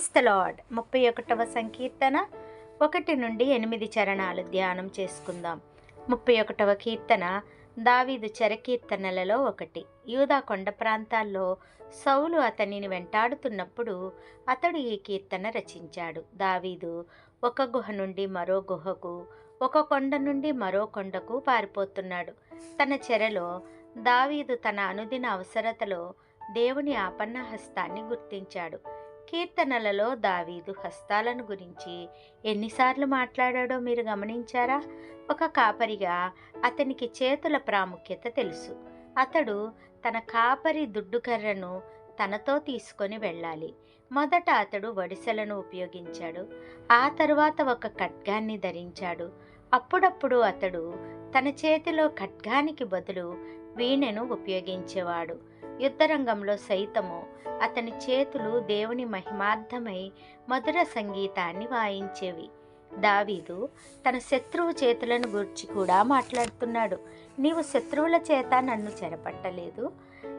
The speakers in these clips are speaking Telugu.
క్రైస్తలాడ్ ముప్పై ఒకటవ సంకీర్తన. ఒకటి నుండి ఎనిమిది చరణాలు ధ్యానం చేసుకుందాం. ముప్పై ఒకటవ కీర్తన దావీదు చరకీర్తనలలో ఒకటి. యూదా కొండ ప్రాంతాల్లో సౌలు అతనిని వెంటాడుతున్నప్పుడు అతడు ఈ కీర్తన రచించాడు. దావీదు ఒక గుహ నుండి మరో గుహకు ఒక కొండ నుండి మరో కొండకు పారిపోతున్నాడు. తన చెరలో దావీదు తన అనుదిన అవసరతలో దేవుని ఆపన్న హస్తాన్ని గుర్తించాడు. కీర్తనలలో దావీదు హస్తాలను గురించి ఎన్నిసార్లు మాట్లాడాడో మీరు గమనించారా? ఒక కాపరిగా అతనికి చేతుల ప్రాముఖ్యత తెలుసు. అతడు తన కాపరి దుడ్డుకర్రను తనతో తీసుకొని వెళ్ళాలి. మొదట అతడు వడిసెలను ఉపయోగించాడు. ఆ తరువాత ఒక ఖడ్గాన్ని ధరించాడు. అప్పుడప్పుడు అతడు తన చేతిలో ఖడ్గానికి బదులు వీణెను ఉపయోగించేవాడు. యుద్ధరంగంలో సైతము అతని చేతులు దేవుని మహిమార్థమై మధుర సంగీతాన్ని వాయించేవి. దావీదు తన శత్రువు చేతులను గూర్చి కూడా మాట్లాడుతున్నాడు. నీవు శత్రువుల చేత నన్ను చెరపట్టలేదు.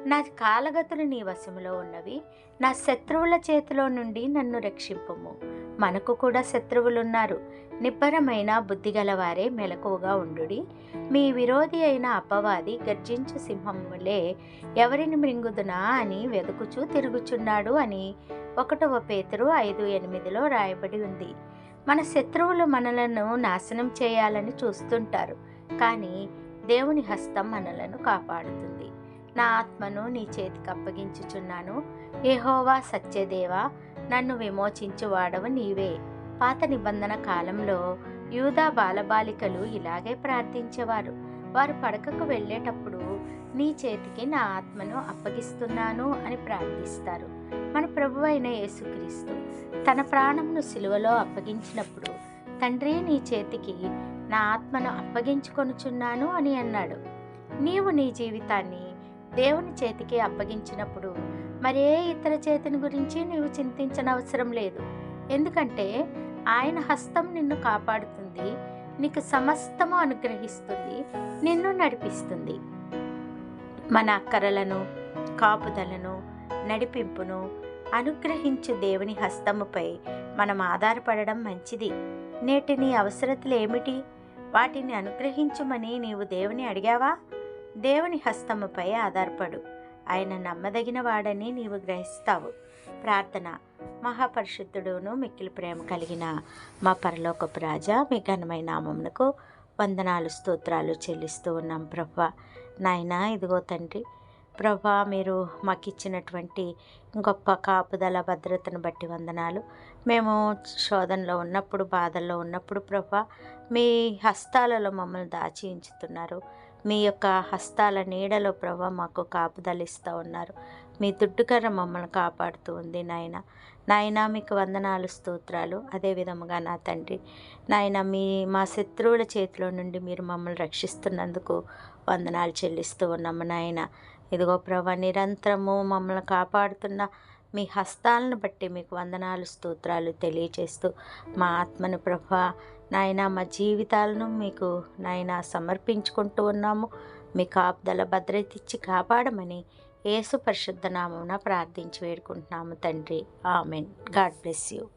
నా కాలగతులు నీ వశములో ఉన్నవి. నా శత్రువుల చేతిలో నుండి నన్ను రక్షింపుము. మనకు కూడా శత్రువులున్నారు. నిబ్బరమైన బుద్ధిగలవారే మెలకువగా ఉండుడి. మీ విరోధి అయిన అపవాది గర్జించు సింహములే ఎవరిని మృంగుదునా అని వెదుకుచూ తిరుగుచున్నాడు అని ఒకటవ పేతురు ఐదు ఎనిమిదిలో రాయబడి ఉంది. మన శత్రువులు మనలను నాశనం చేయాలని చూస్తుంటారు. కానీ దేవుని హస్తం మనలను కాపాడుతుంది. నా ఆత్మను నీ చేతికి అప్పగించుచున్నాను. ఏహోవా సత్యదేవా నన్ను విమోచించువాడవు నీవే. పాత నిబంధన కాలంలో యూదా బాలబాలికలు ఇలాగే ప్రార్థించేవారు. వారు పడకకు వెళ్ళేటప్పుడు నీ చేతికి నా ఆత్మను అప్పగిస్తున్నాను అని ప్రార్థిస్తారు. మన ప్రభు అయిన యేసుక్రీస్తు తన ప్రాణంను సిలువలో అప్పగించినప్పుడు తండ్రి నీ చేతికి నా ఆత్మను అప్పగించుకొనుచున్నాను అని అన్నాడు. నీవు నీ జీవితాన్ని దేవుని చేతికి అప్పగించినప్పుడు మరే ఇతర చేతిని గురించి నీవు చింతించనవసరం లేదు. ఎందుకంటే ఆయన హస్తం నిన్ను కాపాడుతుంది నీకు సమస్తము అనుగ్రహిస్తుంది నిన్ను నడిపిస్తుంది. మన అక్కరలను కాపుదలను నడిపింపును అనుగ్రహించు దేవుని హస్తముపై మనం ఆధారపడడం మంచిది. నేటి నీ అవసరతలు ఏమిటి? వాటిని అనుగ్రహించుమని నీవు దేవుని అడిగావా? దేవుని హస్తముపై ఆధారపడు. ఆయన నమ్మదగిన వాడని నీవు గ్రహిస్తావు. ప్రార్థన. మహాపరిశుద్ధుడును మిక్కిలి ప్రేమ కలిగిన మా పరలోకపు రాజా మీ ఘనమైన నామమునకు వందనాలు స్తోత్రాలు చెల్లిస్తూ ఉన్నాం ప్రభా. నాయనా ఇదిగో తండ్రి ప్రభా మీరు మాకు ఇచ్చినటువంటి గొప్ప కాపుదల భద్రతను బట్టి వందనాలు. మేము శోధనలో ఉన్నప్పుడు బాధల్లో ఉన్నప్పుడు ప్రభా మీ హస్తాలలో మమ్మల్ని దాచి ఉంచుతున్నారు. మీ యొక్క హస్తాల నీడలో ప్రభా మాకు కాపుదలిస్తూ ఉన్నారు. మీ దుడ్డుకర్ర మమ్మల్ని కాపాడుతూ ఉంది నాయన. నాయన మీకు వందనాలు స్తోత్రాలు. అదే విధముగా నా తండ్రి. నాయన మీ మా శత్రువుల చేతిలో నుండి మీరు మమ్మల్ని రక్షిస్తున్నందుకు వందనాలు చెల్లిస్తూ ఉన్నాము నాయన. ఇదిగో ప్రభా నిరంతరము మమ్మల్ని కాపాడుతున్న మీ హస్తాలను బట్టి మీకు వందనాలు స్తోత్రాలు తెలియచేస్తూ మా ఆత్మను ప్రభా నాయన మా జీవితాలను మీకు నాయన సమర్పించుకుంటూ ఉన్నాము. మీ కాపుదల భద్రత ఇచ్చి కాపాడమని యేసు పరిశుద్ధ నామమున ప్రార్థించి వేడుకుంటున్నాము తండ్రి. ఆమెన్. God bless you.